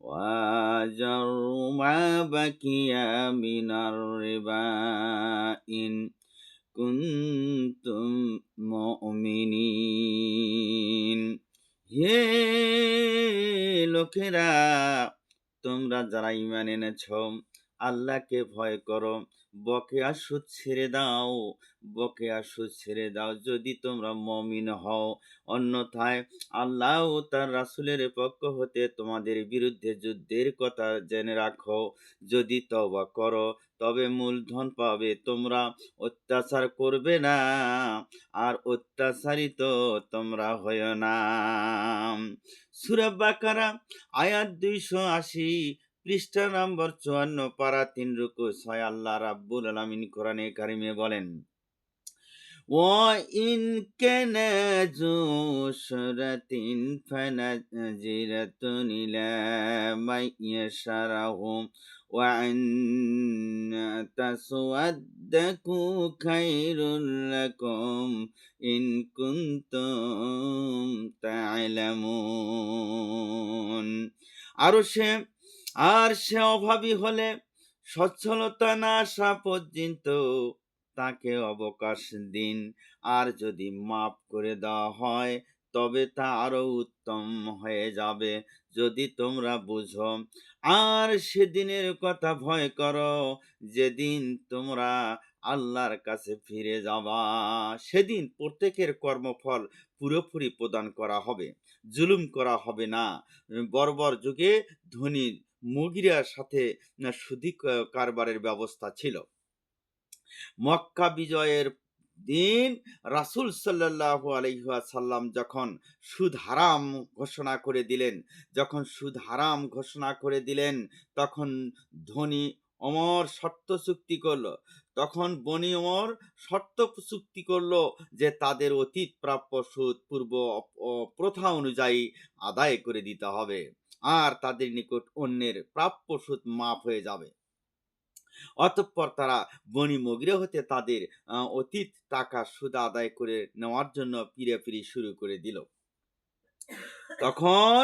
وَاجَرُوا مَا بَقِيَ مِنَ الرِّبَا إِن كُنتُم مُؤْمِنِينَ হে লোকেরা তোমরা যারা ইমান এনেছ আল্লাহকে ভয় করো। বকেয়া সুদ ছেড়ে দাও, বকেয়া সুদ ছেড়ে দাও যদি তোমরা মমিন হও। অন্যথায় আল্লাহ ও তার রাসুলের পক্ষ হতে তোমাদের বিরুদ্ধে যুদ্ধের কথা জেনে রাখো। যদি তবা করো, তবে মূলধন পাবে। তোমরা অত্যাচার করবে না, আর অত্যাচারিত তোমরা হয় না। সুরা বাকারা, আয়াত দুইশো আশি পৃষ্ঠা নম্বর চুয়ান্ন পারা তিন রুকু ছয় আল্লাহ রাব্বুল আলমিন কোরআনে কারিমে বলেন وإن كان ذو شرة فنزلة إلى من يشره وأن تصدقوا خير لكم إن كنتم تعلمون আরো সে আর সে অভাবী হলে সচ্ছলতা না আসা পর্যন্ত তাকে অবকাশ দিন। আর যদি মাফ করে দেওয়া হয়, তবে তা আরও উত্তম হয়ে যাবে, যদি তোমরা বুঝো। আর সেদিনের কথা ভয় করো, যেদিন তোমরা আল্লাহর কাছে ফিরে যাবা। সেদিন প্রত্যেকের কর্মফল পুরোপুরি প্রদান করা হবে, জুলুম করা হবে না। বর্বর যুগে ধনী মুগিরার সাথে সুদী কারবারের ব্যবস্থা ছিল। মক্কা বিজয়ের দিন রাসুল সাল্লাহ আলহাসাল্লাম যখন সুদ হারাম ঘোষণা করে দিলেন, যখন সুদ হারাম ঘোষণা করে দিলেন, তখন ধনী অমর শর্ত চুক্তি করল। তখন বনি অমর শর্ত চুক্তি করল যে তাদের অতীত প্রাপ্য সুদ পূর্ব প্রথা অনুযায়ী আদায় করে দিতে হবে। আর তাদের নিকট অন্যের প্রাপ্য সুদ মাফ হয়ে যাবে। অতঃপর তারা বনি মগিরে হতে তাদের অতীত টাকা সুদ আদায় করে নেওয়ার জন্য ফিরে ফিরে শুরু করে দিল। তখন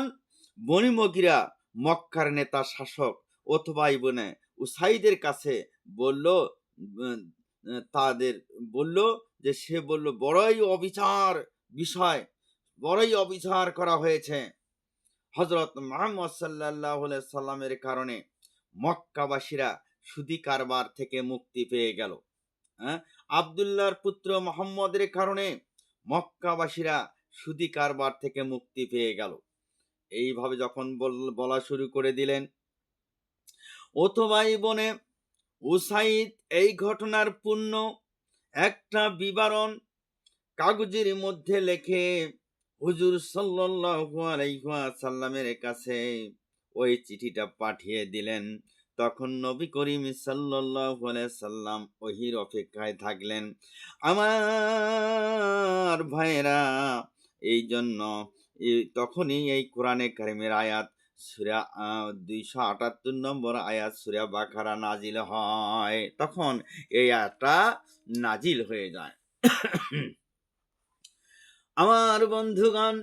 বনি মগিরা মক্কার নেতা শাসক অথবা ইবনে উসাইদের কাছে বলল তাদের বলল যে, সে বলল, বড়ই অবিচার বিষয়, বড়ই অবিচার করা হয়েছে। হজরত মোহাম্মদ সাল্লাহ সাল্লামের কারণে মক্কাবাসীরা সুদি কারবার থেকে মুক্তি পেয়ে গেল। হ্যাঁ? আবদুল্লাহর পুত্র মোহাম্মদের কারণে মক্কাবাসীরা সুদি কারবার থেকে মুক্তি পেয়ে গেল। এইভাবে যখন বলা শুরু করে দিলেন অথবাই বনে উসাইদ এই ঘটনার পূর্ণ একটা বিবরণ কাগজের মধ্যে লেখে হুজুর সাল্লামের কাছে ওই চিঠিটা পাঠিয়ে দিলেন। তখন নবী করিম সাল্লাম ওহির অপেক্ষায় থাকলেন। আমার ভাইয়েরা এই জন্য তখনই এই কোরআনে কারিমের আয়াত সুরা দুইশো আটাত্তর নম্বর আয়াত সুরা বাখারা নাজিল হয়। তখন এই আয়াতটা নাজিল হয়ে যায়। আমার বন্ধুগণ,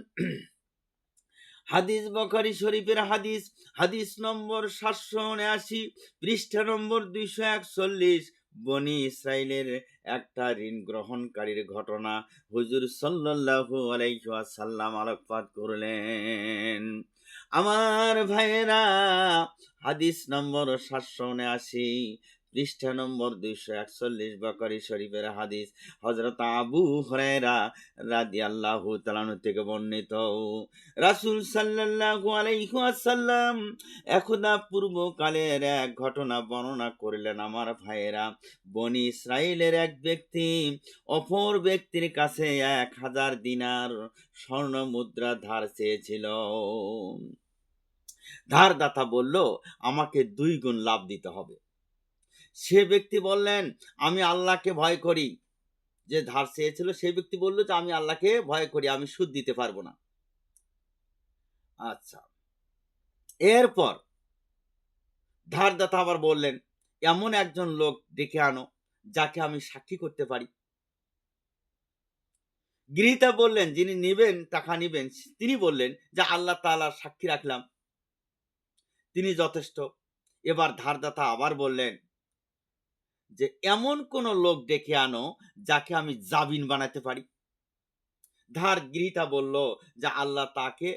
হাদিস বখারি শরীফের হাদিস হাদিস নম্বর সাতশো উনআশি, পৃষ্ঠা নম্বর দুইশো একচল্লিশ, বনি ইসরায়েলের একটা ঋণ গ্রহণকারীর ঘটনা হুজুর সাল্লাল্লাহু আলাইহি ওয়াসাল্লাম আলোকপাত করলেন। আমার ভাইয়েরা, হাদিস নম্বর সাতশো উনআশি পৃষ্ঠা নম্বর দুইশো একচল্লিশ বকরি শরীফের হাদিস হজরত আবু হরেরা রাদি আল্লাহ তালানু থেকে বর্ণিত। রাসুল সাল্লাহু আলাইসাল্লাম একদা পূর্বকালের এক ঘটনা বর্ণনা করলেন আমার ভাইয়েরা। বনি ইসরায়েলের এক ব্যক্তি অপর ব্যক্তির কাছে এক হাজার দিনার স্বর্ণ মুদ্রা ধার চেয়েছিল। ধারদাতা বলল, আমাকে দুই গুণ লাভ দিতে হবে। সে ব্যক্তি বললেন, আমি আল্লাহকে ভয় করি। যে ধার চেয়েছিল, সে ব্যক্তি বলল যে, আমি আল্লাহকে ভয় করি, আমি সুদ দিতে পারব না। আচ্ছা। এরপর ধারদাতা আবার বললেন, এমন একজন লোক ডেকে আনো, যাকে আমি সাক্ষী করতে পারি। গৃহীতা বললেন, যিনি নেবেন, টাকা নেবেন, তিনি বললেন যে, আল্লাহ তাআলার সাক্ষী রাখলাম। তিনি যথেষ্ট। এবার ধারদাতা আবার বললেন যে এমন কোন লোক ডেকে আনো যাকে আমি জাবিন বানাতে পারি। ধার গৃহীতা বলল যে, আল্লাহ তাকে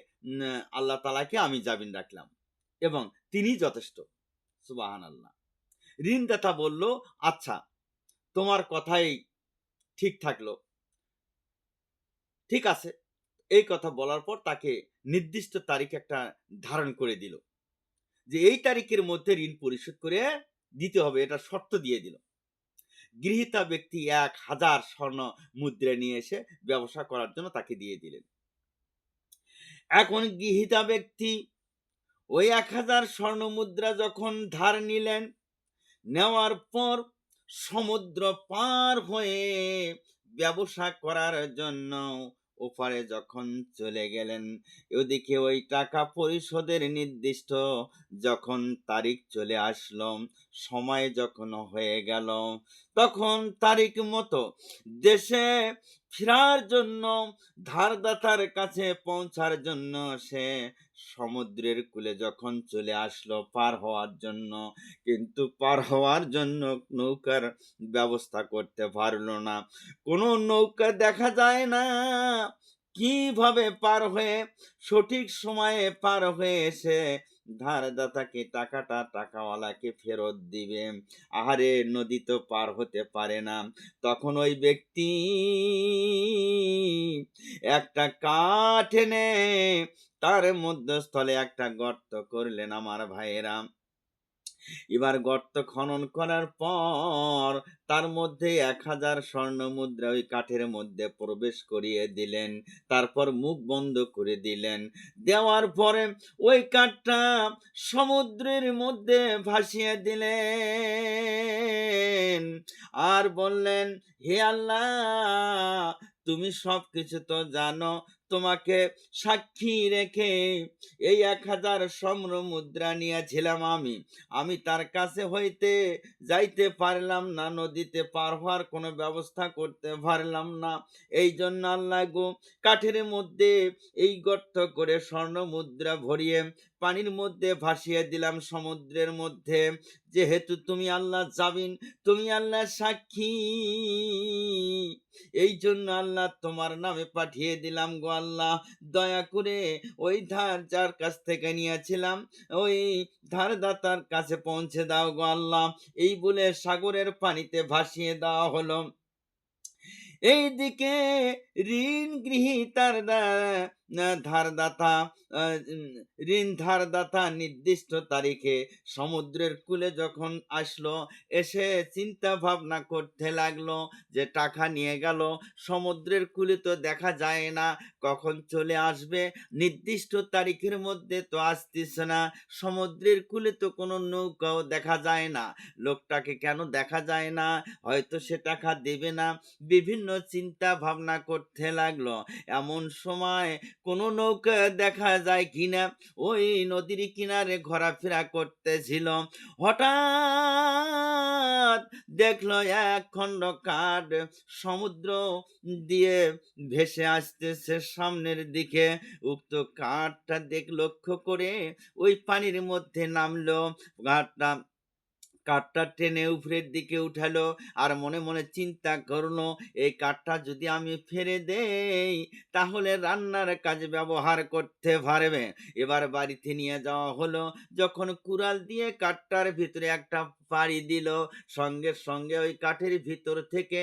আল্লাহ তালাকে আমি জাবিন রাখলাম এবং তিনি যথেষ্ট। সুবাহান আল্লাহ ঋণদাতা বলল আচ্ছা তোমার কথাই ঠিক থাকল। ঠিক আছে। এই কথা বলার পর তাকে নির্দিষ্ট তারিখ একটা ধারণ করে দিল যে, এই তারিখের মধ্যে ঋণ পরিশোধ করে দিতে হবে, এটা শর্ত দিয়ে দিল। গৃহীতা ব্যক্তি এক হাজার স্বর্ণ মুদ্রা নিয়ে এসে ব্যবসা করার জন্য তাকে দিয়ে দিলেন। এখন গৃহীতা ব্যক্তি ওই এক হাজার স্বর্ণ মুদ্রা যখন ধার নিলেন, নেওয়ার পর সমুদ্র পার হয়ে ব্যবসা করার জন্য ওপারে যখন চলে গেলেন ওদিকে ওই টাকা পরিশোধের নির্দিষ্ট যখন তারিখ চলে আসলো, সময় যখন হয়ে গেল, তখন তারিখ মতো দেশে ফেরার জন্য ধারদাতার কাছে পৌঁছার জন্য সে সমুদ্রের কূলে যখন চলে আসলো, পার হওয়ার জন্য। কিন্তু পার হওয়ার জন্য নৌকার ব্যবস্থা করতে পারল না। কোনো নৌকা দেখা যায় না। কীভাবে পার হয়ে, সঠিক সময়ে পার হয়ে এসে ধারদাতাকে টাকাটা টাকাওয়ালাকে ফেরত দিবে? আহারে, নদী তো পার হতে পারে না। তখন ওই ব্যক্তি একটা কাঠ এনে তার মধ্যস্থলে একটা গর্ত করলেন আমার ভাইয়েরা। এবার গর্ত খনন করার পর তার মধ্যে এক হাজার স্বর্ণ মুদ্রা ওই কাঠের মধ্যে প্রবেশ করিয়ে দিলেন, তারপর মুখ বন্ধ করে দিলেন। দেওয়ার পরে ওই কাঠটা সমুদ্রের মধ্যে ভাসিয়ে দিলেন আর বললেন, হে আল্লাহ, তুমি সব কিছু তো জানো তোমাকে সাক্ষী রেখে এই এক হাজার সম্র মুদ্রা নিয়েছিলাম আমি। আমি তার কাছে হইতে যাইতে পারলাম না, নদীতে পার হওয়ার কোনো ব্যবস্থা করতে পারলাম না। এই জন্য আল্লাহ গো, কাঠের মধ্যে এই গর্ত করে স্বর্ণ মুদ্রা ভরিয়ে পানির মধ্যে ভাসিয়ে দিলাম সমুদ্রের মধ্যে। যেহেতু তুমি আল্লাহ যাবিন তুমি আল্লাহ সাক্ষী। এই জন্য আল্লাহ তোমার নামে পাঠিয়ে দিলাম গো আল্লাহ। দয়া করে ওই ধার যার কাছ থেকে নিয়েছিলাম, ওই ধারদাতার কাছে পৌঁছে দাও গো আল্লাহ। এই বলে সাগরের পানিতে ভাসিয়ে দেওয়া হলো। এইদিকে ঋণ গৃহীতার দা- না- ধারদাতা ঋণ ধারদাতা নির্দিষ্ট তারিখে সমুদ্রের কূলে যখন আসলো, এসে চিন্তা ভাবনা করতে লাগল যে টাকা নিয়ে গেল। সমুদ্রের কূলে তো দেখা যায় না, কখন চলে আসবে? নির্দিষ্ট তারিখের মধ্যে তো আসতেছে না। সমুদ্রের কূলে তো কোনো নৌকাও দেখা যায় না। লোকটাকে কেন দেখা যায় না? হয়তো সে টাকা দেবে না। বিভিন্ন চিন্তা ভাবনা করতে লাগল। এমন সময় কোনো নৌকা দেখা যায় কিনা, ওই নদীর কিনারে ঘোরাফেরা করতেছিল। হঠাৎ দেখল এক খণ্ড কাঠ সমুদ্র দিয়ে ভেসে আসতেছে সামনের দিকে। উক্ত কাঠটা দেখ লক্ষ্য করে ওই পানির মধ্যে নামলো। কাঠটা কাঠটা টেনে উপরের দিকে উঠালো আর মনে মনে চিন্তা করল, এই কাঠটা যদি আমি ফেরে দেই, তাহলে রান্নার কাজে ব্যবহার করতে পারবে। এবার বাড়িতে নিয়ে যাওয়া হলো। যখন কুড়াল দিয়ে কাঠটার ভিতরে একটা পাড়ি দিল, সঙ্গে সঙ্গে ওই কাঠের ভিতর থেকে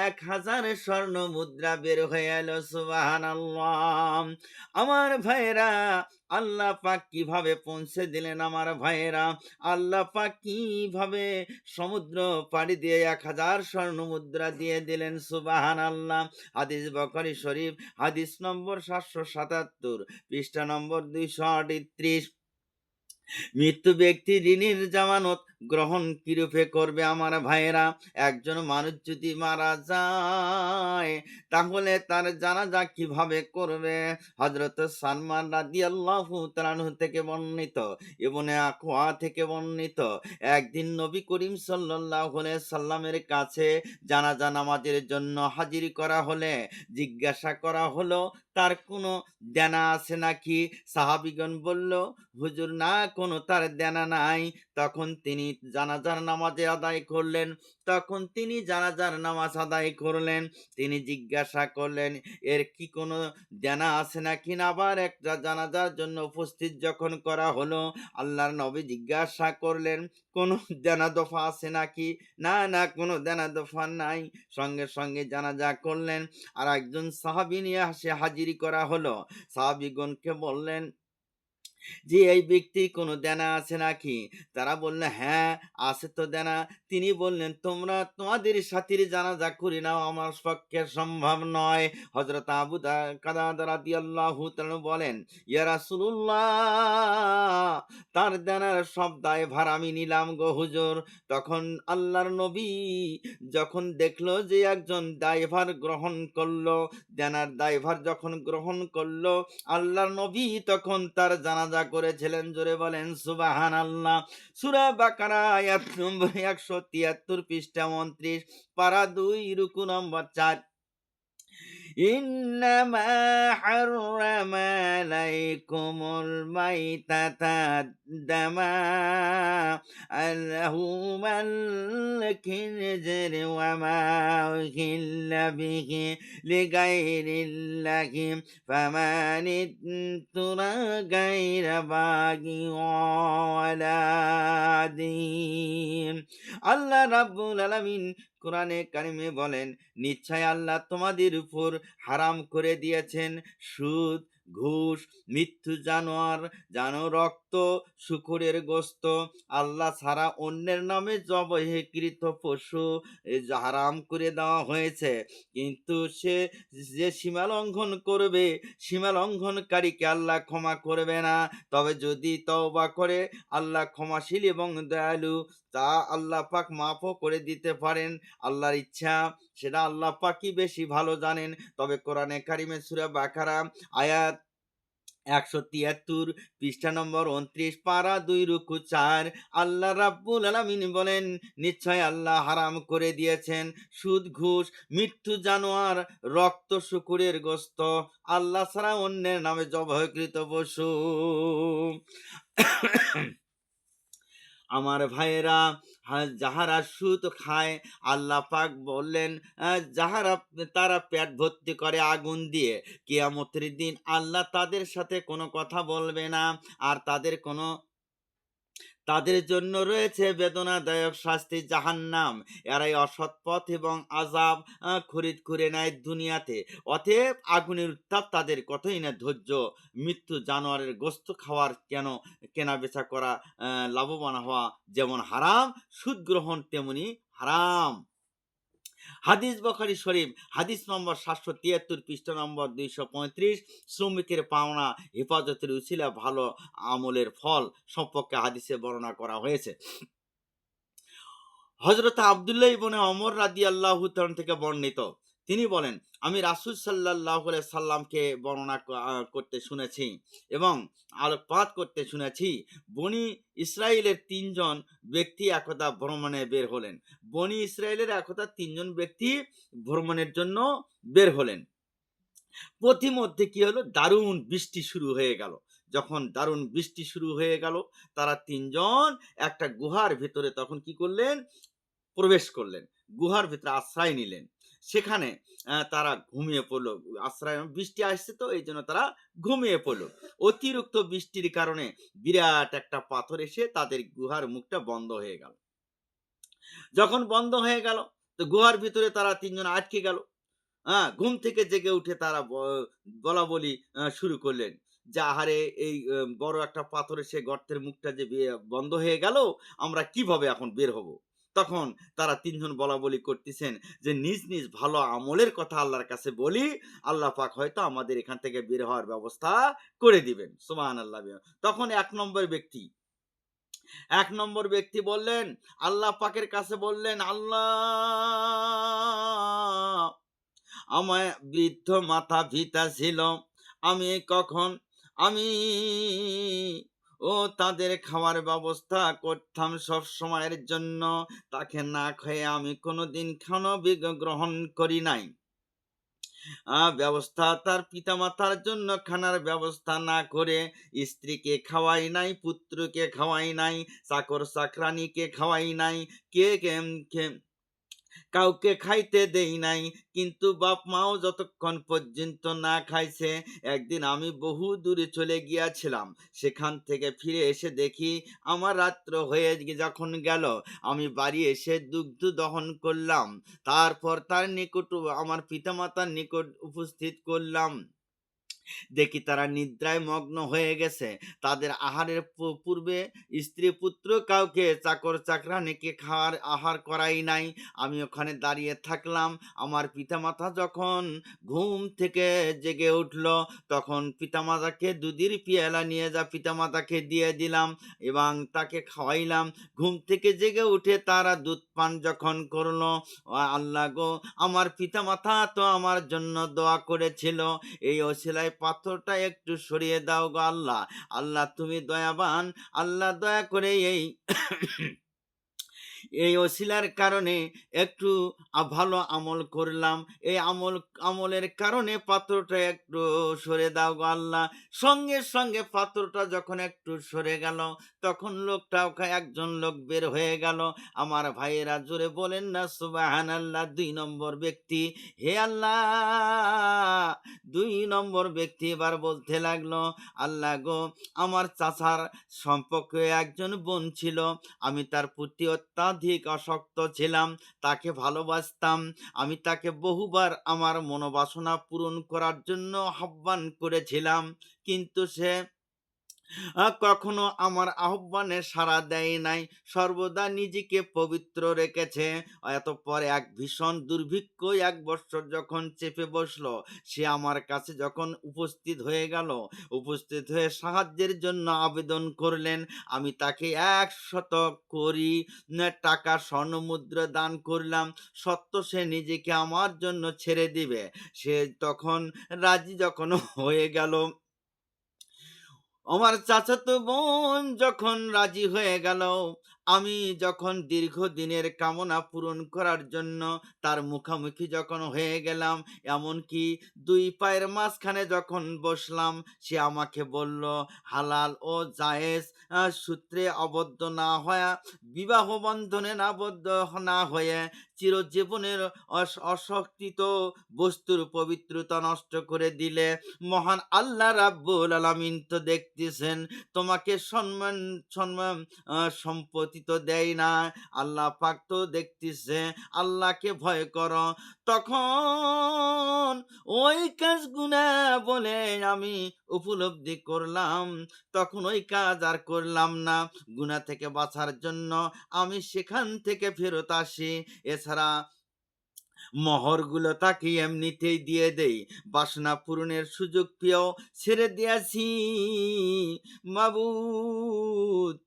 এক হাজার স্বর্ণ মুদ্রা বের হয়ে এলো। সুবাহান আমার ভাইরা আল্লাহ পাক কীভাবে পৌঁছে দিলেন আমার ভাইয়েরা? আল্লাহ পাক কীভাবে সমুদ্র পাড়ি দিয়ে এক হাজার স্বর্ণ মুদ্রা দিয়ে দিলেন? সুবাহান আল্লাহ হাদিস বকরি শরীফ, হাদিস নম্বর সাতশো সাতাত্তর, পৃষ্ঠা নম্বর দুইশো আটত্রিশ। মৃত্যু ব্যক্তি ঋণের জামানত গ্রহণ কিরূপে করবে আমার ভাইয়েরা? একজন মানুষ যদি মারা যায়, তাহলে তার জানাজা কীভাবে করবে? হজরত সালমান রাদি আল্লাহ থেকে বর্ণিত, ইবনে আকোয়া থেকে বর্ণিত, একদিন নবী করিম সাল্লাহ সাল্লামের কাছে জানাজা নামাজের জন্য হাজির করা হলে জিজ্ঞাসা করা হলো, তার কোনো দেনা আছে নাকি? সাহাবিগণ বলল, হুজুর, না, কোনো তার দেনা নাই। তখন তিনি জানাজার নামাজে আদায় করলেন। তখন তিনি জানাজার নামাজ আদায় করলেন। তিনি জিজ্ঞাসা করলেন, এর কি কোনো দেনা আছে নাকি না? আবার একটা জানাজার জন্য উপস্থিত যখন করা হলো, আল্লাহর নবী জিজ্ঞাসা করলেন, কোনো দেনা দফা আছে নাকি? না না, কোনো দেনা দফা নাই। সঙ্গে সঙ্গে জানাজা করলেন। আর একজন সাহাবি নিয়ে আসে হাজিরি করা হলো। সাহাবিগণকে বললেন যে এই ব্যক্তির কোনো দেনা আছে নাকি? তারা বললেন হ্যাঁ আছে তো দেনা। তিনি বললেন, তোমরা তোমাদের সাথীর জানাজা করি নাও, আমার পক্ষে সম্ভব নয়। হজরত আবু কাদা কাদাদি আল্লাহ বলেন, ইয়া রাসূলুল্লাহ তার দেনার সব দায় ভার আমি নিলাম গো হুজুর। তখন আল্লাহর নবী যখন দেখল যে একজন দায়ভার গ্রহণ করল, দেনার দায়ভার যখন গ্রহণ করল, আল্লাহর নবী তখন তার জানাজা করেছিলেন, জোরে বলেন সুবাহান আল্লাহ সুরা বাকারা নম্বর, একশো তিয়াত্তর পৃষ্ঠা, উনত্রিশ, পারা দুই, রুকু নম্বর চার। إنما حرم عليكم الميتة الدم اللهم الخنزر وما أهل به لغير الله فمن اضطر غير باغ ولا دين আল্লাহ রাব্বুল আলামিন কোরআনে কারিমে বলেন, নিশ্চয় আল্লাহ তোমাদের উপর হারাম করে দিয়েছেন সুদ, ঘুষ, মৃত্যু জানোয়ার, জানো রক্ত, শুকুরের গোস্ত। আল্লাহ ছাড়া অন্যের নামে জবহিকৃত পশু হারাম করে দেওয়া হয়েছে। কিন্তু সে যে সীমা লঙ্ঘন করবে, সীমা লঙ্ঘনকারীকে আল্লাহ ক্ষমা করবে না। তবে যদি তওবা করে, আল্লাহ ক্ষমাশীল এবং দয়ালু তা আল্লাহ পাক মাফও করে দিতে পারেন। আল্লাহর ইচ্ছা, সেটা আল্লাহ পাকই বেশি ভালো জানেন। তবে কোরআনে কারিমে সুরা বাকারা, আয়াত একশো তিয়াত্তর, পৃষ্ঠা নম্বর উনত্রিশ পারা দুই রুকু চার, আল্লাহ রাব্বুল আলামিন বলেন, নিশ্চয় আল্লাহ হারাম করে দিয়েছেন। সুদ, ঘুষ, মৃত্যু জানোয়ার, রক্ত, শুকুরের গোস্ত, আল্লাহ ছাড়া অন্যের নামে জবহকৃত পশু। আমার ভাইয়েরা যাহারা সুত খায়, আল্লাহ পাক বললেন যাহারা তারা পেট ভর্তি করে আগুন দিয়ে, কেয়ামতের দিন আল্লাহ তাদের সাথে কোনো কথা বলবে না, আর তাদের কোনো তাদের জন্য রয়েছে বেদনাদায়ক শাস্তি জাহান্নাম। এরাই অসৎ পথ এবং আজাব খরিদ করে নেয় দুনিয়াতে। অতএব আগুনের উত্তাপ তাদের কতই না ধৈর্য। মৃত্যু জানোয়ারের গোস্ত খাওয়ার কেন কেনা বেচা করা লাভবান হওয়া যেমন হারাম সুদ গ্রহণ তেমনি হারাম। হাদিস বখারি শরীফ, হাদিস নম্বর সাতশো তিয়াত্তর, পৃষ্ঠা নম্বর দুইশো পঁয়ত্রিশ। শ্রমিকের পাওনা, হেফাজতের উচিলা ভালো আমলের ফল সম্পর্কে হাদিসে বর্ণনা করা হয়েছে। হজরত আবদুল্লাহ ইবনে অমর রাদি আল্লাহ থেকে বর্ণিত তিনি বলেন, আমি রাসুল সাল্লাহ সাল্লামকে বর্ণনা করতে শুনেছি এবং আলোকপাত করতে শুনেছি। বনি ইসরায়েলের তিনজন ব্যক্তি একদা ভ্রমণে বের হলেন। বনি ইসরায়েলের একতা তিনজন ব্যক্তি ভ্রমণের জন্য বের হলেন। পথিমধ্যে কি হলো? দারুণ বৃষ্টি শুরু হয়ে গেল। যখন দারুণ বৃষ্টি শুরু হয়ে গেল, তারা তিনজন একটা গুহার ভিতরে তখন কি করলেন? প্রবেশ করলেন। গুহার ভিতরে আশ্রয় নিলেন। সেখানে তারা ঘুমিয়ে পড়ল। আশ্রয়, বৃষ্টি আসছে তো, এই জন্য তারা ঘুমিয়ে পড়ল। অতিরিক্ত বৃষ্টির কারণে বিরাট একটা পাথর এসে তাদের গুহার মুখটা বন্ধ হয়ে গেল। যখন বন্ধ হয়ে গেল, তো গুহার ভিতরে তারা তিনজন আটকে গেল। হ্যাঁ ঘুম থেকে জেগে উঠে তারা বলা বলি শুরু করলেন। যে, আহারে, এই বড় একটা পাথর এসে গর্তের মুখটা যে বন্ধ হয়ে গেল, আমরা কীভাবে এখন বের হব? তখন তারা তিনজন বলা বলি করতেছেন যে, নিজ নিজ ভালো আমলের কথা আল্লাহর কাছে বলি, আল্লাহ পাক হয়তো আমাদের এখান থেকে বের হওয়ার ব্যবস্থা করে দিবেন। সুমান আল্লাহ তখন এক নম্বর ব্যক্তি, এক নম্বর ব্যক্তি বললেন, আল্লাহ পাকের কাছে বললেন, আল্লাহ আমার বৃদ্ধ মাথা ভিতা ছিল। আমি কখন, আমি ও তাদের খাওয়ার ব্যবস্থা করতাম সব সময়ের জন্য। তাকে না খেয়ে আমি কোনোদিন খানো গ্রহণ করি নাই। ব্যবস্থা তার পিতামাতার জন্য খানার ব্যবস্থা না করে স্ত্রীকে খাওয়াই নাই, পুত্রকে খাওয়াই নাই চাকর চাকরানিকে খাওয়াই নাই, কে- কে- কাউকে খাইতে দেই নাই। কিন্তু বাপ মাও যতক্ষণ পর্যন্ত না খাইছে, একদিন আমি বহু দূরে চলে গিয়াছিলাম। সেখান থেকে ফিরে এসে দেখি আমার রাত্র হয়ে যখন গেল, আমি বাড়ি এসে দুগ্ধ দহন করলাম। তারপর তার নিকট, আমার পিতামাতার নিকট উপস্থিত করলাম। দেখি তারা নিদ্রায় মগ্ন হয়ে গেছে। তাদের আহারের পূর্বে স্ত্রী পুত্র কাউকে চাকর চাকরানিকে খাওয়ার আহার করাই নাই। আমি ওখানে দাঁড়িয়ে থাকলাম। আমার পিতামাতা যখন ঘুম থেকে জেগে উঠল, তখন পিতামাতাকে দুধের পিয়ালা নিয়ে যা পিতামাতাকে দিয়ে দিলাম এবং তাকে খাওয়াইলাম। ঘুম থেকে জেগে উঠে তারা দুধ পান যখন করল। আল্লাহ গো, আমার পিতামাতা তো আমার জন্য দোয়া করেছিল। এই অশিলায় পাথরটা একটু সরিয়ে দাও গো আল্লাহ। আল্লাহ তুমি দয়াবান। আল্লাহ দয়া করে এই এই অশিলার কারণে একটু ভালো আমল করলাম। এই আমল, আমলের কারণে পাত্রটা একটু সরে দাও গো আল্লাহ। সঙ্গে সঙ্গে পাত্রটা যখন একটু সরে গেল, তখন লোকটা একজন লোক বের হয়ে গেল। আমার ভাইয়েরা জোরে বলেন না সুবাহান আল্লাহ দুই নম্বর ব্যক্তি। হে আল্লাহ, দুই নম্বর ব্যক্তি এবার বলতে লাগল, আল্লাহ গো, আমার চাচার সম্পর্কে একজন বোন ছিল। আমি তার প্রতি অত্যাধিক আসক্ত ছিলাম, তাকে ভালোবাসতাম। আমি তাকে বহুবার আমার মনোবাসনা পূরণ করার জন্য আহ্বান করেছিলাম। কিন্তু সে কখনো আমার আহ্বানে সাড়া দেয় নাই। সর্বদা নিজেকে পবিত্র রেখেছে। এতপর এক ভীষণ দুর্ভিক্ষ এক বৎসর যখন চেপে বসল, সে আমার কাছে যখন উপস্থিত হয়ে গেল, উপস্থিত হয়ে সাহায্যের জন্য আবেদন করলেন। আমি তাকে এক একশত করি টাকা স্বর্ণমুদ্রা দান করলাম। সত্য সে নিজেকে আমার জন্য ছেড়ে দিবে। সে তখন রাজি যখন হয়ে গেল। আমার চাচাতো বোন যখন রাজি হয়ে গেল, আমি যখন দীর্ঘদিনের কামনা পূরণ করার জন্য তার মুখামুখি যখন হয়ে গেলাম, এমনকি দুই পায়ের মাঝখানে যখন বসলাম, সে আমাকে বলল, হালাল ও জায়েজ সূত্রে আবদ্ধ না হয়ে, বিবাহ বন্ধনে আবদ্ধ না হয়ে চিরজীবনের অশক্তিত বস্তুর পবিত্রতা নষ্ট করে দিলে মহান আল্লাহ রাব্বুল আলামিন তো দেখতেছেন, তোমাকে সম্মান সম্মান সম্পত্তি তো দেয় না। আল্লাহ পাক তো দেখতেছে, আল্লাহকে ভয় করো। তখন ওই কাজ গুনা বলে আমি উপলব্ধি করলাম, তখন ওই কাজ আর করলাম না। গুনা থেকে বাঁচার জন্য আমি সেখান থেকে ফেরত আসি। এছাড়া মহরগুলো তাকে এমনিতেই দিয়ে দেই। বাসনা পূরণের সুযোগ পেয়েও ছেড়ে দিয়াছি। বাবু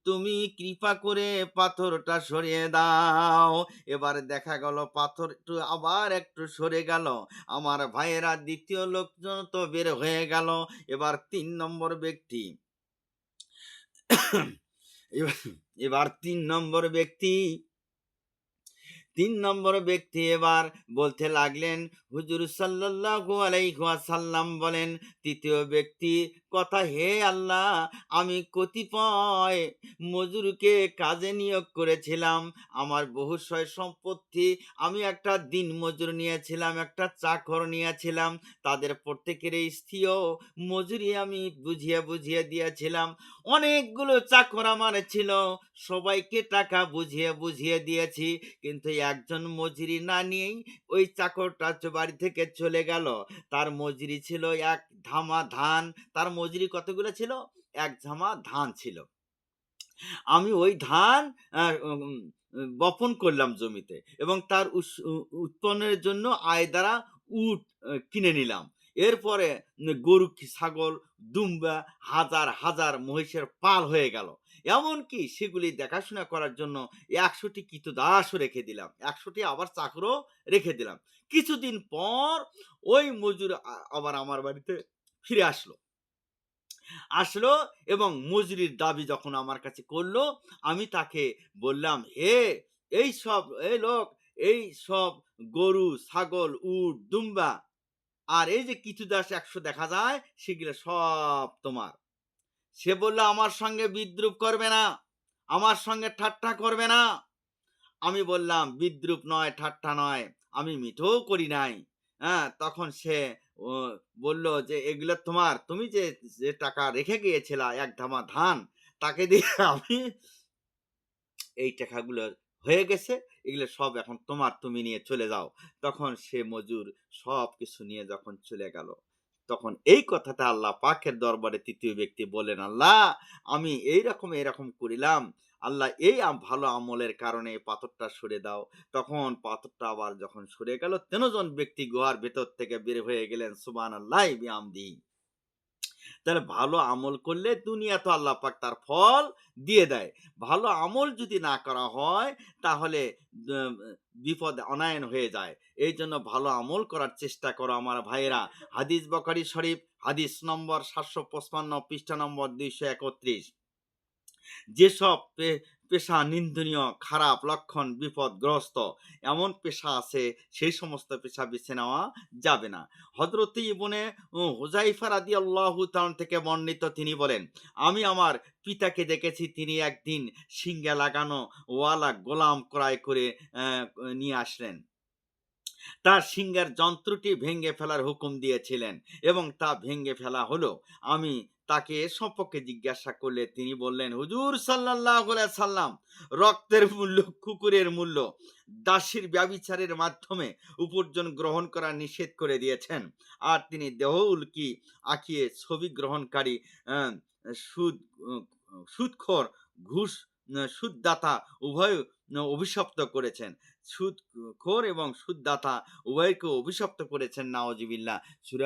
তুমি কৃপা করে পাথরটা সরিয়ে দাও। এবার দেখা গেল, পাথর একটু আবার একটু সরে গেল। আমার ভাইয়েরা দ্বিতীয় লোকজন তো বের হয়ে গেল। এবার তিন নম্বর ব্যক্তি। এবার তিন নম্বর ব্যক্তি তিন নম্বর ব্যক্তি এবার বলতে লাগলেন, হুজুর সাল্লাল্লাহু আলাইহি ওয়াসাল্লাম বলেন, তৃতীয় ব্যক্তি কথা, হে আল্লাহ, আমি কতিপয় মজুরকে কাজে নিয়োগ করেছিলাম। আমার বহুশয় সম্পত্তি আমি একটা দিন মজুর নিয়েছিলাম, একটা চাকর নিয়েছিলাম। তাদের প্রত্যেকের স্ত্রীও মজুরি আমি বুঝিয়ে বুঝিয়ে দিয়েছিলাম। অনেকগুলো চাকর আমার ছিল, সবাইকে টাকা বুঝিয়ে বুঝিয়ে দিয়েছি। কিন্তু একজন মজুরি না নিয়েই ওই চাকরটা বাড়ি থেকে চলে গেল। তার মজুরি ছিল এক ধামা ধান। তার মজুরি কতগুলো ছিল? এক ধামা ধান ছিল। আমি ওই ধান বপন করলাম জমিতে এবং তার উৎপন্নের জন্য আয় দ্বারা উট কিনে নিলাম। এরপরে গরু, ছাগল, দুম্বা, হাজার হাজার মহিষের পাল হয়ে গেল। এমনকি সেগুলি দেখাশোনা করার জন্য একশোটি কৃতদাসও রেখে দিলাম। একশোটি আবার চাকরও রেখে দিলাম। কিছুদিন পর ওই মজুর আবার আমার বাড়িতে ফিরে আসলো। আসলো এবং মজুরির দাবি যখন আমার কাছে করল, আমি তাকে বললাম, হে, এই সব, এই লোক, এই সব গরু, ছাগল, উট, দুম্বা, আর এই যে কিছু দাস একশো দেখা যায়, সেগুলো সব তোমার। সে বলল, আমার সঙ্গে বিদ্রুপ করবে না, আমার সঙ্গে ঠাট্টা করবে না। আমি বললাম, বিদ্রুপ নয়, ঠাট্টা নয়, আমি মিঠও করি নাই। হ্যাঁ তখন সে বলল যে, এগুলো তোমার, তুমি যে যে টাকা রেখে গিয়েছিলা, এক ধামা ধান, তাকে দিয়ে আমি এই টাকাগুলো হয়ে গেছে, এগুলো সব এখন তোমার, তুমি নিয়ে চলে যাও। তখন সে মজুর সব কিছু নিয়ে যখন চলে গেল। তখন এই কথাটা আল্লাহ পাকের দরবারে তৃতীয় ব্যক্তি বলেন আল্লাহ, আমি এই রকম এরকম করিলাম। আল্লাহ, এই ভালো আমলের কারণে পাথরটা সরে দাও। তখন পাথরটা আবার যখন সরে গেল, তেনজন ব্যক্তি গুহার ভেতর থেকে বের হয়ে গেলেন সুবান আল্লাহ বিয়ামদি তাহলে ভালো আমল করলে দুনিয়া তো আল্লাহ পাক তার ফল দিয়ে দেয়। ভালো আমল যদি না করা হয়, তাহলে বিপদ অনায়ন হয়ে যায়। এই জন্য ভালো আমল করার চেষ্টা করো আমার ভাইয়েরা। হাদিস বকারি শরীফ, হাদিস নম্বর সাতশো পঁচপান্ন পৃষ্ঠা নম্বর দুইশো একত্রিশ। যেসব পেশা নিন্দনীয়, খারাপ, লক্ষণ, বিপদগ্রস্ত, এমন পেশা আছে, সেই সমস্ত পেশা বেছে নেওয়া যাবে না। হজরত ইবনে হুজাইফা রাদি আল্লাহ থেকে বর্ণিত তিনি বলেন, আমি আমার পিতাকে দেখেছি, তিনি একদিন সিঙ্গে লাগানো ওয়ালা গোলাম ক্রয় করে নিয়ে আসলেন। তার সিংহের যন্ত্রটি ভেঙে ফেলার হুকুম দিয়েছিলেন এবং তা ভেঙে ফেলা হলো। আমি তাকে সম্পর্কে জিজ্ঞাসা করলে তিনি বললেন, হুজুর সাল্লাহ সাল্লাম, রক্তের মূল্য, কুকুরের মূল্য, দাসীর ব্যবিচারের মাধ্যমে উপার্জন গ্রহণ করা নিষেধ করে দিয়েছেন। আর তিনি দেহ, উল্কি আঁকিয়ে ছবি গ্রহণকারী সুদ, সুদখোর, ঘুষ, সুদদাতা উভয় অভিশপ্ত করেছেন। সুদখোর এবং সুদদাতা উভয়কে অভিশপ্ত করেছেন নাওজিবিল্লা